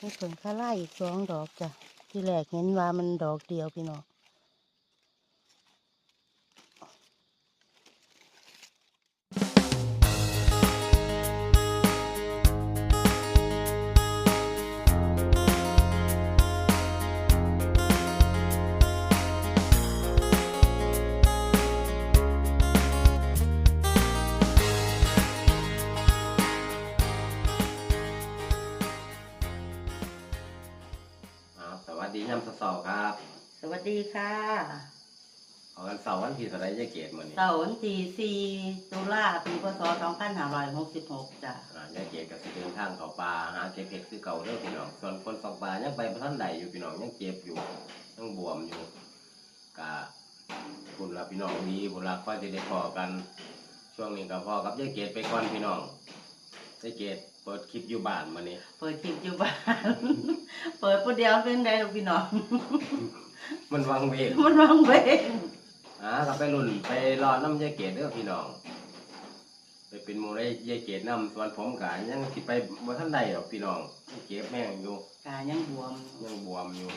นี่ผลข้าไล่อีกสองดอกจ้ะที่แรกเห็นว่ามันดอกเดียวพี่น้อง สวัสดีย่ำเสาร์ครับ สวัสดีค่ะเอากันเสาร์วันที่เท่าไรจะเกตมื้อนี้เสาร์ที่สี่ตุลาปีพศ2566จ้ะอ่าจะเกตกับสิเดินทางเขาป่าหาเก็บเห็ดคือเก่าเด้อพี่น้อง ส่วนคนสองป่ายังไปบ่ทันใดอยู่พี่น้องยังเจ็บอยู่ยังบวมอยู่กะบุญละพี่น้องดีบุญละค่อยสิได้พอกัน ช่วงนี้ก็พอกับยายเกตไปก่อนพี่น้องยายเกต เปิดคลิปอยู่บ้านมื้อนี้เปิดคลิปอยู่บ้าน เปิดผู้เดียวเป็นได้หรอกพี่น้อง มันวังเวงมันวังเวงอ่าก็ไปรุ่นไปรอน้ำยายเกตเด้อพี่น้อง ไปเป็นหมูได้ยายเกตน้ำส่วนผมกะยังสิไปบ่ทันใดหรอกพี่น้องยังเก็บแม่งอยู่กายังบวมยังบวมอยู่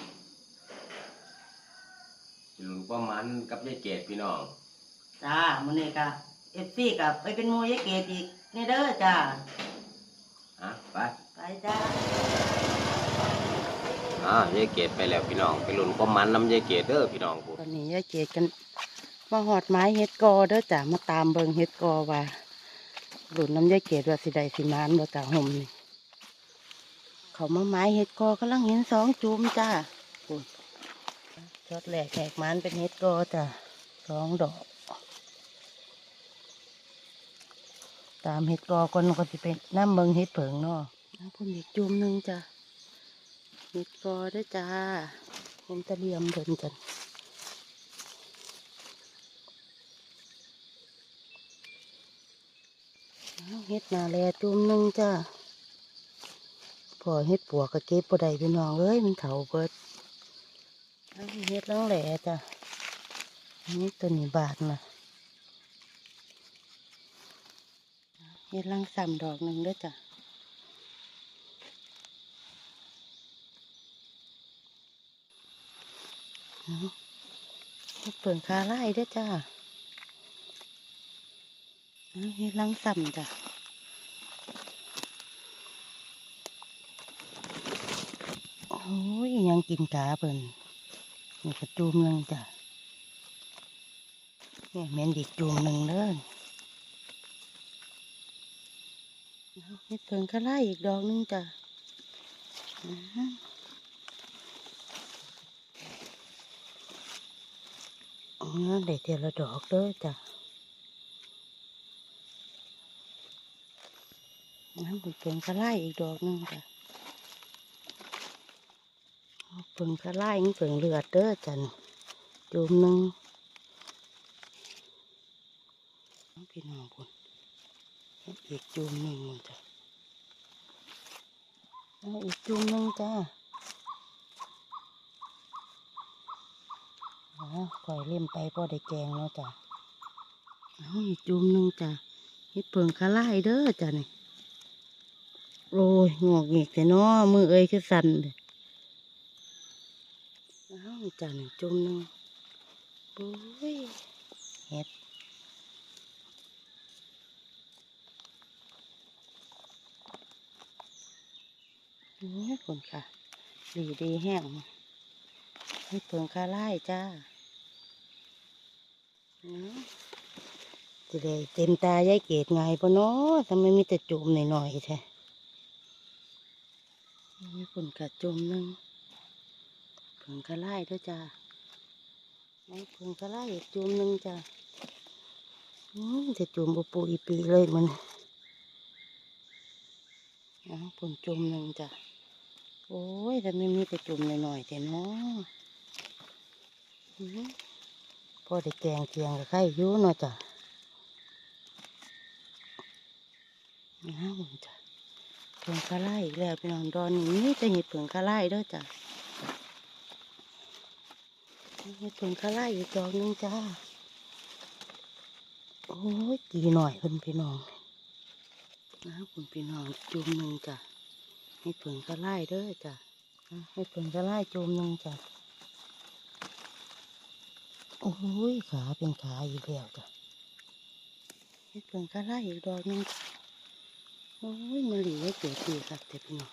สิรุ่นประมาณกับยายเกตพี่น้อง จ้ามื้อนี้ก็เอฟซีกับไปเป็นหมูยายเกดอีกนี่เด้อจ้า อะไป ไปจ้าอ่ายายเกตไปแล้วพี่น้อง ไปรุ่นประมาณน้ำยายเกตเด้อพี่น้องพูดตอนนี้ยายเกดกันมาหอดไม้เฮ็ดกอเด้อจ้ามาตามเบิงเฮ็ดกอว่าหลุนน้ำยายเกดว่าสิได้สิมานบ่จ้าห่มนี่เขามาไม้เฮ็ดกอกำลังเห็นสองจุ่มจ้าพูดช็อตแหลกแหกมันเป็นเฮ็ดกอจ้าสองดอก ตามเฮ็ดกอก่อนก็สิไปน้ำเบิงเฮ็ดเผิงเนาะน้ำพุ่นอีกจุ่มหนึงจ้าเฮ็ดกอเด้จ้าเห็นตะเลียมเดินกันเอาเฮ็ดนาแลจุ่มหนึงจ้าพอเฮ็ดปัวกก็เก็บบ่ได้พี่น้องเอ้ยมันเถาเบิดเอาเฮ็ดลังแหล่จ้ะนนี้ตัวนี้บาทนะ เฮ็ดลังซ้ำดอกหนึ่งด้วยจ้ะเอาเฮ็ดเปิ่งคาไล่ด้วยจ้าเอาเฮ็ดลังซ้ำจ้ะโอ้ยยังกินกาเปิ่นนี่กระจุมหนึ่งจ้ะนี่แมนอีกจุมหนึ่งเด้อ เอาเฮ็ดเพิ่งกระไล่อีกดอกหนึงจ้ะอื้อหืออ๋อได้เทละดอกเด้อจ้ะน้ำผึ้งเปิงกระไล่อีกดอกหนึงจ้ะเอาเปิงกระไล่เปิงเลือดเด้อจันจุ่มหนึ่งเอาพี่น้องคุณอีกจุ่มหนึ่งมันจ้ะ เอาอีกจุ่มหนึ่งจ้าอ๋อคอยเล่มไปพอได้แกงเนาะจ้ะเอาอีกจุ่มหนึ่งจ้ะเฮ็ดเปิงกระไล่เด้อจ้ะนี่โอ้ยงอกเงกแต่น้อมือเอ้ยคือสั่นเลยอ้าวจานหนึ่งจุ่มหนึ่งโอ้ยเห็ด นี่คนค่ะ ดีดีแห้งให้เปิงคาไล่จ้าอืมจะได้เต็มตายายเกดไงปะเนาะทำไมมีแต่จุ่มหน่อยๆแท้มีผลกระจมหนึ่งผงกระไล่ด้วยจ้าไม่ผงกระไล่จุมหนึ่งจ้าอืมจะจุมปูปูอีปีเลยมันเอาผลจุมหนึ่งจ้า โอ้ยแต่ไม่มีแต่จุมหน่อยๆแต่เนาะอืมพอได้แกงเกียงกับไข่อยุ่เนาะจ้าเอาจ้าเผืองคาไล่อีกแล้วพี่น้องดอนนี้จะเห็ดเผืองคาไล่ด้วยจ้ะเห็ดเผืองคาไล่อีกดอกนึงจ้าโอ้ยกี่หน่อยเพิ่นพี่น้องนะคุณพี่น้องจุ่มหนึ่งจ้ะ เห็ดเผิงกระไล่เด้อจ้ะอะเห็ดเผิงกระไล่โจมหนึงจ้ะโอ้ยขาเป็นขาอีกแล้วจ้ะเห็ดเผิงกระไล่อีกดอกหนึงจ้ะโอ้ยมันหลีไว้เกิดดีครับเด็กพี่น้อง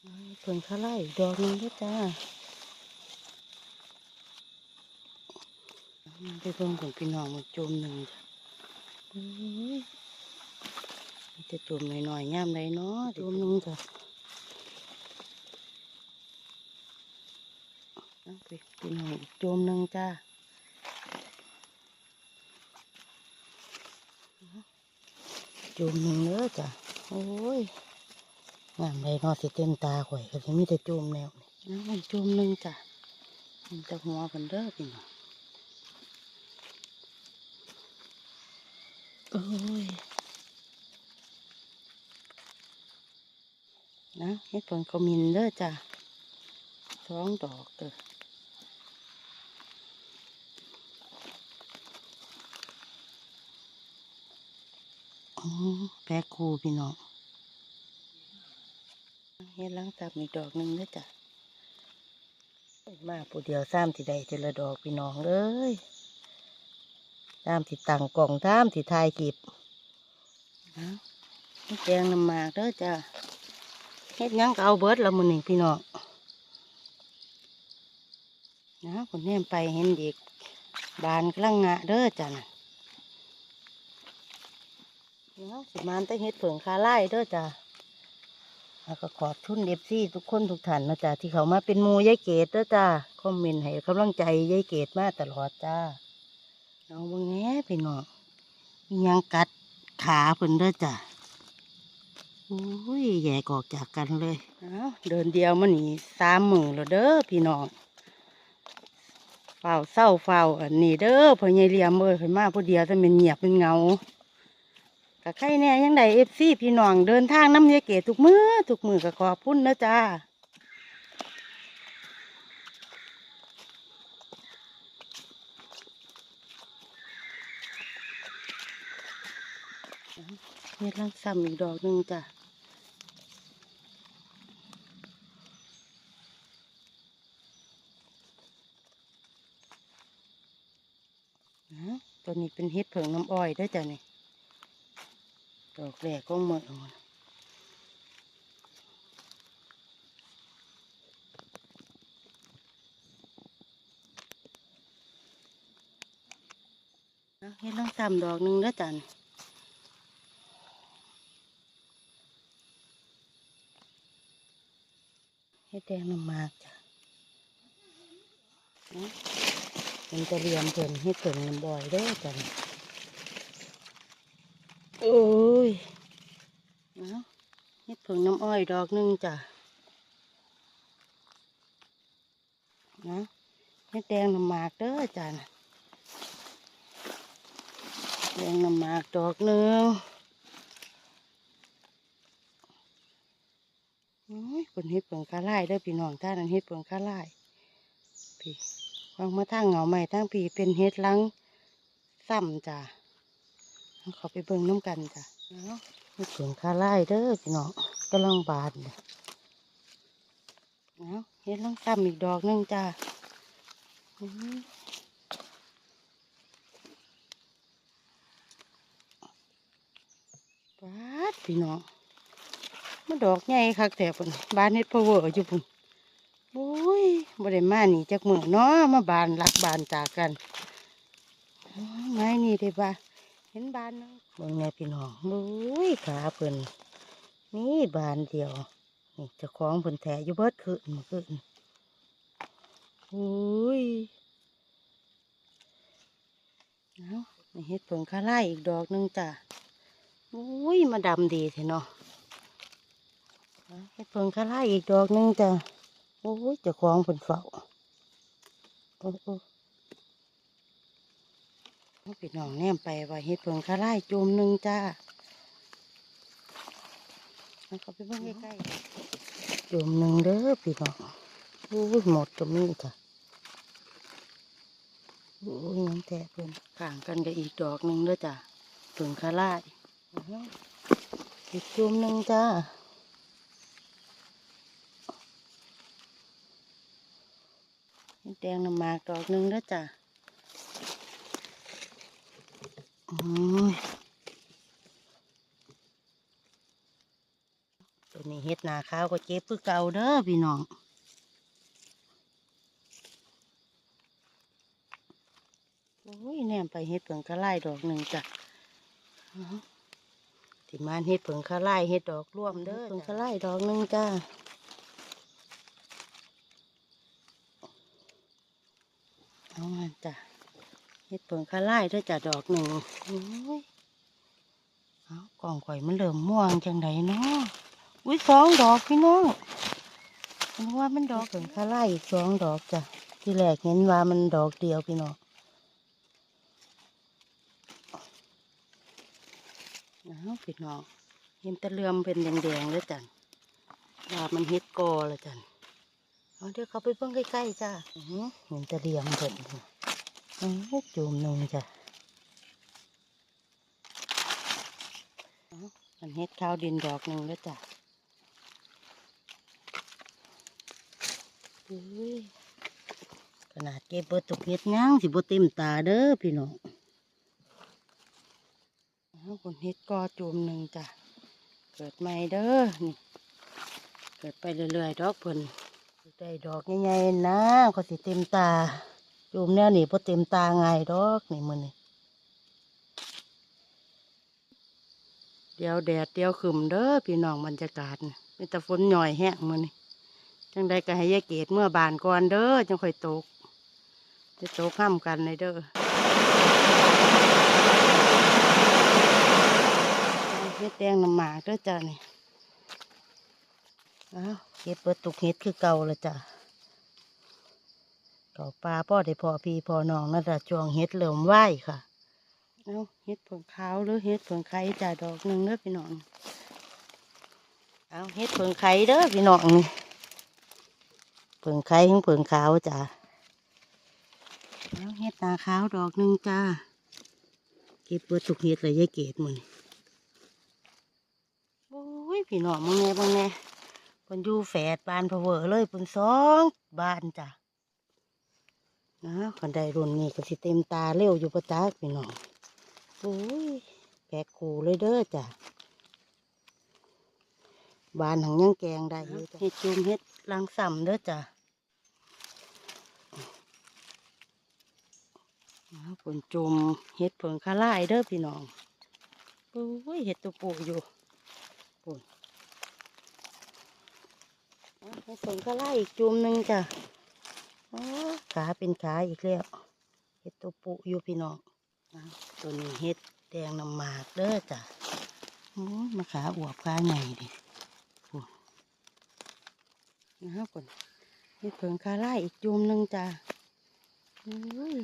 เอาเห็ดเผิงกระไล่อีกดอกหนึงเด้อจ้าเอามาไปเบิ่งของพี่น้องมันโจมหนึ่งจ้ะโอ้ยมัน จะจุ่มหน่อยๆย่ามใดเนาะจุ่มหนึงจ้ะเอาไปกินหน่อยจุ่มหนึงจ้าจุ่มหนึงเด้อจ้ะโอ้ยงามใดเนาะสิเต็มตาข่อยก็สิมีแต่จุ่มแนวนี่เอาอีกจุ่มหนึงจ้ะมันจะหัวกันเด้อพี่น้องโอ้ย นะเฮ็ดผลขมินเด้อจ้ะท้องดอกเด้ออือแปะคูพี่น้องเฮ็ดหล้างตับอีกดอกหนึ่งเด้อจ้ะมาผู้เดียวซ้ำที่ใดเจละดอกพี่น้องเอ้ยตามที่ตั้งกล่องตามที่ทายกีบนะแกงน้ำหมากเด้อจ้ะ เฮ็ดหยังก็เอาเบิดละมื้อนี้พี่น้องนะคนแนมไปเห็นเด็กบานกลังงะเด้อจ้ะนะเนาะสิมานแต่เฮ็ดเผิงคาไล่เด้อจ้ะแล้วก็ขอบทุนเอฟซีทุกคนทุกท่านนะจ้ะที่เขามาเป็นมูยายเกดเด้อจ้ะคอมเมนต์ให้กำลังใจยายเกดมาตลอดจ้าน้องเบิ่งแหน่พี่น้องยังกัดขาเพิ่นเด้อจ้ะ โอ้ยแยกออกจากกันเลยเดินเดียวมันนี่สามมือแล้วเด้อพี่น้องเฝ้าเศร้าเฝ้าอันนี้เด้อพ่อใหญ่เลียมเอ้ยเพิ่นมาผู้เดียวแต่เป็นเงียบเป็นเงากะใครแน่ยังไดเอฟซีพี่น้องเดินทางน้ำยายเกศทุกมือทุกมือก็ขอบคุณนนะจ้าเฮ็ดลังซ้ำอีกดอกหนึ่งจ้ะ ตัวนี้เป็นเห็ดเผิงน้ำอ้อยด้วยจ้ะนี่ดอกแรกก็หมดแล้วนเอาเห็ดลองซ้ำดอกหนึ่งแล้วจ้ะเห็ดแดงน้ำมากจ้ะ มันจะเรียมเพิ่นให้เพิ่นมันบ่อยเด้อจ้ะนี่โอ้ยเอาเฮ็ดเพิ่งน้ำอ้อยดอกหนึงจ้ะนะเฮ็ดแดงน้ำหมากเด้อจ้ะน่ะแดงน้ำหมากดอกหนึงโอ้ยเพิ่นเฮ็ดเพิ่งคาไล่เด้อพี่น้องท่านั้นเฮ็ดเพิ่งคาไล่พี่ วางมาทางเหงาใหม่ทางปีเป็นเฮ็ดลังซ้ำจ้ะเอาเขาไปเบิ่งน้ำกันจ้ะเอาเฮ็ดสวนคาไล่เด้อพี่น้องกำลังบานเลยเอาเฮ็ดลังซ้ำอีกดอกนึงจ้ะอื้อบาดพี่น้องมันดอกใหญ่คักแต่ปุ่นบานเฮ็ดพะเวอร์อยู่ปุ่น โอ้ยบ่ได้มานี่จักมือเนาะมาบานรักบานจากกันไม้นี่ได้บ่าเห็นบานเนาะเบิ่งแน่พี่น้องโอ้ยขาเพิ่นนี่บานเดียว นี่เจ้าของเพิ่นแท้อยู่เบิดคืนเมื่อคืนโอ้ยเอาเฮ็ดเพิ่งคาไล่อีกดอกหนึงจ้ะโอ้ยมาดำดีแท้เนาะเอาเฮ็ดเพิ่งคาไล่อีกดอกหนึงจ้ะ อ้ยจะคล้องเพิ่นเฝ้าโอ้โอ้เอาพี่น้องแนมไปว่าเฮ็ดเพิ่งคาไล่จุ่มหนึ่งจ้าเอาเขาไปเบิ่งใกล้ๆจุ่มหนึ่งเด้อพี่น้องโอ้ยหมดก็มีจ้ะโอ้ยยังแตะเพิ่นข้างกันก็อีกดอกหนึ่งเด้อจ้ะเพิ่งคาไล่อาอีกจุ่มหนึ่งจ้า เฮ็ด แดงน้ำหมากดอกหนึ่งแล้วจ้ะอืมตัวนี้เฮ็ดนาข้าวก็เจ็บคือเก่าเด้อพี่น้องโอ้ยแนมไปเฮ็ดเผิงคาไล่ดอกหนึ่งจ้ะที่มานเฮ็ดเผิงคาไล่เฮ็ดดอกร่วมเด้อเผิงคาไล่ดอกหนึ่งจ้า เอามาจ้ะเฮ็ดเผิงคาไล่ด้อจ้ะดอกหนึ่งโอ้ยเอากล่องข่อยมันเริ่มม่วงจังไดเนาะอุ้ยสองดอกพี่น้องมันว่ามันดอกเผิงคาไล่อีกสองดอกจ้ะที่แรกเห็นว่ามันดอกเดียวพี่น้องน้าวพี่น้องเห็นตะเลื่อมเป็นแดงๆเลยจันว่ามันเฮ็ดกอเลยจัน เอาเดี๋ยวเขาไปเบิ่งใกล้ๆจ้าอื้อหือเห็นแตะเลี่ยมเพิ่นอือจูมหนงจ้ะเอามันเฮ็ดข้าวดินดอกหนึ่งแล้วจ้ะอุ้ยขนาดเก็บเบิดตุกเฮ็ดยังสิบ่เต็มตาเด้อพี่น้องคนเฮ็ดกอจูมหนึ่งจ้ะ เกิดใหม่เด้อนี่ เกิดไปเรื่อยๆดอกเพิ่น ได้ดอกใหญ่ๆนะก็สิเต็มตาจูมแนวนี้พอเต็มตาไงายดอกนี่มือนี่เดี๋ยวแดดเดี๋ยวขึ้มเด้อพี่น้องบรรยากาศมีแต่ฝนหน่อยแห้งมือนี่จังใดก็ให้ยายเกดเมื่อบานก่อนเด้อจังค่อยตกจะตกข้ามกันเลยเด้อเฮ็ดแดงน้ำหมากเด้อจ้านี่ อ้าวเก็บเปิดตุกเฮ็ดคือเก่าละจ้ะเก่าปลาพ่อได้พอพี่พอน้องนั่นละจวงเฮ็ดเหลิมไหวค่ะเอาเฮ็ดเผิงขาวหรือเฮ็ดเผิงไข่จ้าดอกหนึ่งเด้อพี่น้อง เอาเฮ็ดเผิงไข่เด้อพี่น้องนี่เผิงไข่ทั้งเผิงขาวจ้าเอาเฮ็ดตาขาวดอกหนึ่งจ้า เก็บเบิดทุกเฮ็ดเลยยายเกดมือนโอ้ยพี่น้องมึงแน่มึงแน่ เพิ่นอยู่แฝดบานพะเวอเลยเพิ่นสองบานจ้ะนะคนใดรุ่นนี้ก็สิเต็มตาเร็วอยู่ประจักพี่น้องโอ้ยแปลกคูเลยเด้อจ้ะบานหังยังแกงได้อยู่จ้ะเฮ็ดจุ่มเฮ็ดลังสัมเด้อจ้ะอ้าวผลจมเห็ดเผิงคาไล่เด้อพี่น้องโอ้ยเห็ดตัวปูอยู่ปุ่น ผิงคาไล่อีกจุมหนึ่งจ้ะขาเป็นขาอีกแล้วเห็ดตัวปูอยู่พี่น้องอ้าวตัวนี้เห็ดแดงน้ำหมากเด้อจ้ะโอ้มาขาอวบขาใหญ่ดินะครับปุ่นเห็ดเผิงคาไล่อีกจุมหนึ่งจ้ะโอ้ย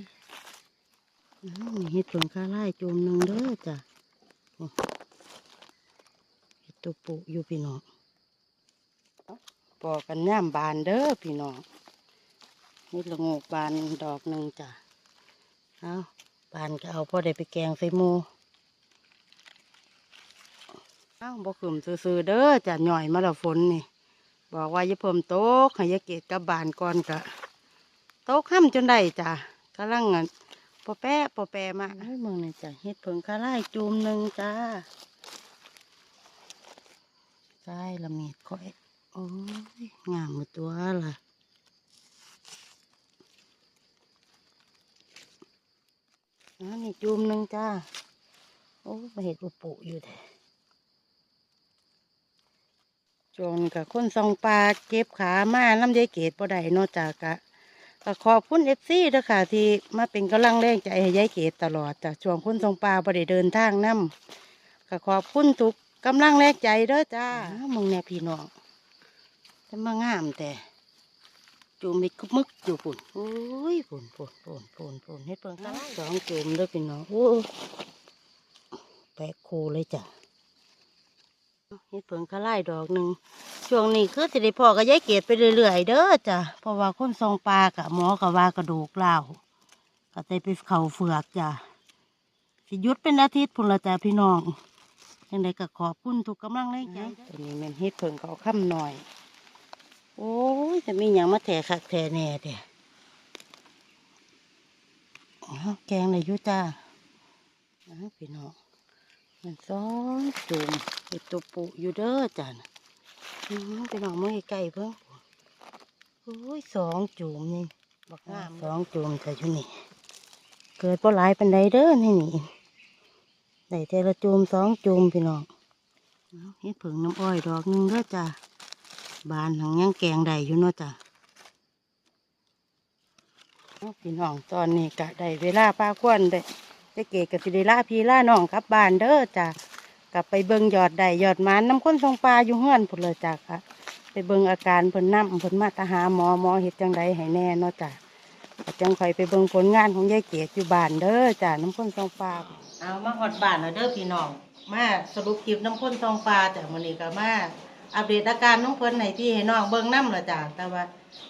อืมเห็ดเผิงคาไล่จูมหนึ่งเด้อจ้ะเห็ดตัวปุอยู่พี่น้อง ปอกกันย่ามบานเด้อพี่น้องเห็ดละงกบานดอกหนึ่งจ้ะเอาบานก็เอาพ่อได้ไปแกงใส่หมูเอาบ่ขึ้มซื่อๆเด้อจ้ะหน่อยมาละฝนนี่ บอกว่าอย่าเพิ่มโต๊ะให้ยาเกดกับบานก่อนกะโต๊ะค่ำจนได้จ้ะกำลังเงินปอแปะปอแปะมาเฮ้ยมึงนี่จ้ะเฮ็ดเผิงคาไล่จูมหนึ่งจ้าใช่ละเมียดค่อย โอ้ยงามมดตัวล่ะอันนี้จูมหนึ่งจ้า โอ้มาเห็ดอุปุอยู่แท้จนกับคนซองปลาเก็บขามาน้ำยายเกดบ่ได้นอกจากกะก็ขอบคุณเอฟซีด้อค่ะ ที่มาเป็นกำลังแรงใจให้ยายเกดตลอดจากช่วงคุณทรงปลาบ่ได้เดินทางนํก็ขอบคุณทุกกำลังแรงใจเด้อจ้ามึงแน่พี่น้อง จะมางามแต่จูมมิดกุมึกอยู่ปุ่นโอ้ยปุ่นปุ่นปุ่นปุ่นปุ่นเฮ็ดเพิ่งกันสองจูมเด้อพี่น้องโอ้แปะคูเลยจ้ะเฮ็ดเพิ่งกระไล่ดอกหนึ่งช่วงนี้คือสิได้พ่อกับยายเกดไปเรื่อยๆเด้อจ้ะเพราะว่าคนทรงปลากะหมอกับว่ากระดูกเล่าวก็ได้ไปเข่าเฟือกจ้ะสิหยุดเป็นอาทิตย์พุ่นละจ้ะพี่น้องยังไงก็ขอบคุณทุกกำลังแรงใจตัวนี้แมันเฮ็ดเพิ่งเขาค่ำหน่อย โอ้ยจะมีอย่างมาแถคักแถแหน่เด้อ้าวแกงเลยอยุจ้าอ้าวพี่น้องมันซ้อนจุ่มเห็ดตัวปุอยู่เด้อจ้าน่ะอื้อพี่น้องเมื่อไก่เพิ่งโอ้ยสองจุ่มนี่บักงามสองจุ่มแต่อยู่นี่เกิดบ่หลายปันใดเด้อนี่นี่ได้แต่ละจุ่มสองจุ่มพี่น้องอ้าวเห็ดผึ่งน้ำอ้อยดอกหนึงเด้อจ้า บานหังยังแกงได้อยู่เนาะจ้าเอาพี่น้องตอนนี้กะได้เวลาป้าควนได้ได้เกกับสิได้ลาพี่ล่าน้องกลับบ้านเด้อจ้ะกลับไปเบิงยอดได้ยอดมันน้ำข้นทรงปลาอยู่เฮือนพุ่นเลยจ้ะค่ะไปเบิงอาการเพิ่นน้ำเพิ่นมาตาหาหมอหมอเฮ็ดจังไดให้แน่เนาะจ้ะจังคอยไปเบิงผลงานของยายเกดอยู่บ้านเด้อจ้ะน้ำข้นทรงปลาเอามาฮอดบ้านเด้อพี่น้องมาสรุปคลิปน้ำข้นทรงปลาจ้ะมื้อนี้ก็มา อัปเดตอาการน้องเพิ่นให้พี่ให้น้องเบิ่งน้ำละจ้ะแต่ว่า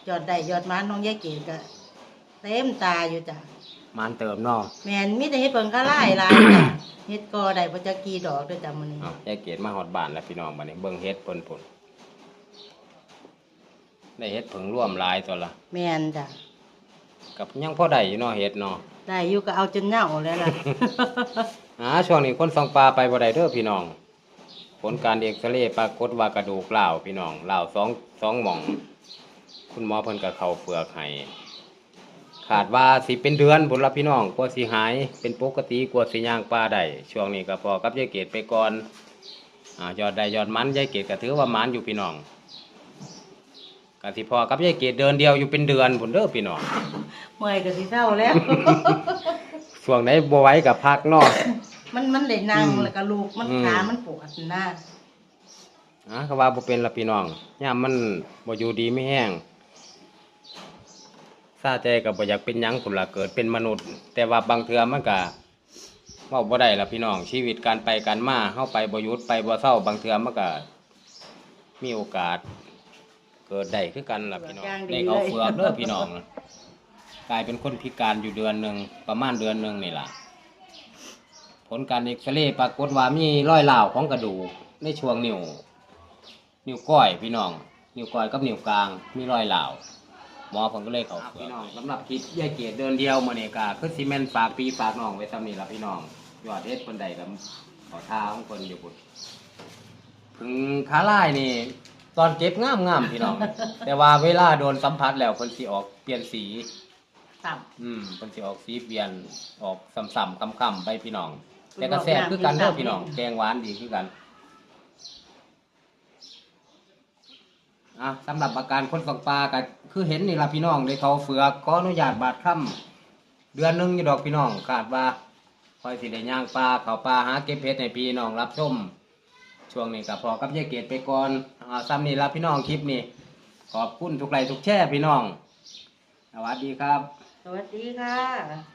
ยอดได้ยอดหมันน้องยายเกดก็เต็มตาอยู่จ้ะมันเติมเนาะแมนมีแต่เฮ็ดเปิงก็ไล่ลายจ้ะเฮ็ดกอได้บ่จักกี่ดอกเด้วยจ้ะมื้อนี้อ้าวยายเกดมาฮอดบ้านแล้วพี่น้องบัดนี้เบิ่งเฮ็ดเพิ่นพุ่นได้เฮ็ดผึ่งร่วมหลายตัวละแมนจ้ะกับยังพอได้อยู่เนาะเฮ็ดเนาะได้อยู่ก็เอาจนเหน่าแล้วล่ะอ่าช่วงนี้คนฟังปลาไปบ่ได้เด้อพี่น้อง ผลการเอ็กซเรย์ปรากฏว่ากระดูกเล่าวพี่น้องเล่าวสองสองหม่อง คุณหมอเพิ่นก็เข้าเปลือกให้ขาดว่าสิเป็นเดือนบุญละพี่น้องกว่าสิหายเป็นปกติกว่าสิย่างปลาได้ช่วงนี้ก็พอกับยายเกดไปก่อนอ่ายอดได้ยอดมันยายเกดก็ถือว่ามันอยู่พี่น้องก็สิพอกับยายเกดเดินเดียวอยู่เป็นเดือนพุ่นเด้อพี่น้องเมื่อยก็สิเศร้าแล้วช่วงไหนบ่ไหวก็พักเนาะ มันมันได้นั่งอืมแล้วก็ลูกมันอืม ขามันปวดหน้าอะเขาว่าบ่เป็นละพี่น้องยามมันบ่อยู่ดีไม่แห้งซาใจก็บ่อยากเป็นหยังพุ่นละเกิดเป็นมนุษย์ แต่ว่าบางเทื่อมันก็เว้าบ่ได้ละพี่น้อง ชีวิตการไปการมาเฮาไปบ่หยุดไปบ่เศร้าบางเทื่อมันก็มีโอกาส เกิดได้คือกันล่ะพี่น้องได้เอาเฟือกเด้อพี่น้อง กลายเป็นคนพิการอยู่เดือนหนึงประมาณเดือนหนึงนี่ล่ะผ ลการเอ็กซเรย์ปรากฏว่ามีรอยร้าวของกระดูกในช่วงนิ้ว นิ้วก้อยพี่น้อง นิ้วก้อยกับนิ้วกลาง มีรอยเหลาวหมอผมก็เลยเขาเพี่น้องสำหรับคิดยายเกดเดินเดียวมาเนี่ยกาคือซีเมนฝากปีฝากน้องไว้ซ้ำนี่ละพี่น้องยอดเฮ็ดคนใดกับขอท้าของคนอยู่บุญถึงขาลายนี่ ตอนเก็บงามงามๆพี่น้อง แต่ว่าเวลาโดนสัมผัสแล้วคนสีออกเปลี่ยนสี ต่อืมคนสิออกสีเปลี่ยนออกซ้ำๆคำๆไปพี่น้อง แต่ก็แซ่บคือกันเด้อพี่น้องแกงหวานดีคือกันอะสำหรับอาการคนฝังปลาก็คือเห็นนี่ล่ะพี่น้องได้เขาเฟือกขออนุญาตบาดค่ำเดือนหนึงอยู่ดอกพี่น้องคาดว่าคอยสิได้ย่างปลาเขาปลาหาเก็บเพชรให้พี่น้องรับชมช่วงนี้ก็พอกับยายเกดไปก่อนอ่าซ้ำนี่ละพี่น้องคลิปนี้ขอบคุณทุกไลค์ทุกแช่พี่น้องสวัสดีครับำสวัสดีค่ะ